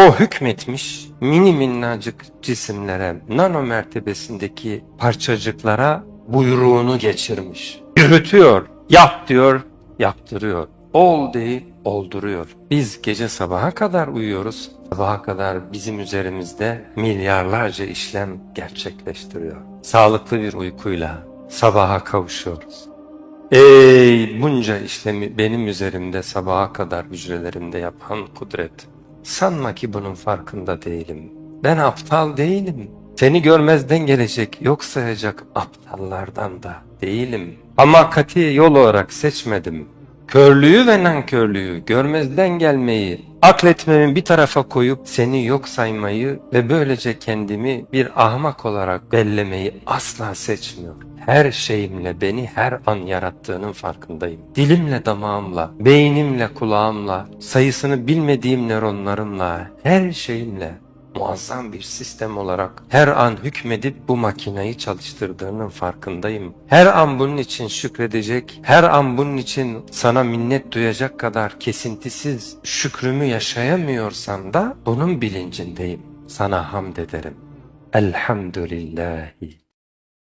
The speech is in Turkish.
O hükmetmiş mini minnacık cisimlere, nano mertebesindeki parçacıklara buyruğunu geçirmiş. Yürütüyor, yap diyor, yaptırıyor. Ol deyip olduruyor. Biz gece sabaha kadar uyuyoruz. Sabaha kadar bizim üzerimizde milyarlarca işlem gerçekleştiriyor. Sağlıklı bir uykuyla sabaha kavuşuyoruz. Ey bunca işlemi benim üzerimde sabaha kadar hücrelerimde yapan kudret. Sanma ki bunun farkında değilim. Ben aptal değilim. Seni görmezden gelecek yok sayacak aptallardan da değilim. Hamakati yol olarak seçmedim. Körlüğü ve nankörlüğü, görmezden gelmeyi, akletmemi bir tarafa koyup seni yok saymayı ve böylece kendimi bir ahmak olarak bellemeyi asla seçmiyorum. Her şeyimle beni her an yarattığının farkındayım. Dilimle damağımla, beynimle kulağımla, sayısını bilmediğim nöronlarımla, her şeyimle muazzam bir sistem olarak her an hükmedip bu makinayı çalıştırdığının farkındayım. Her an bunun için şükredecek, her an bunun için sana minnet duyacak kadar kesintisiz şükrümü yaşayamıyorsam da bunun bilincindeyim. Sana hamd ederim. Elhamdülillahi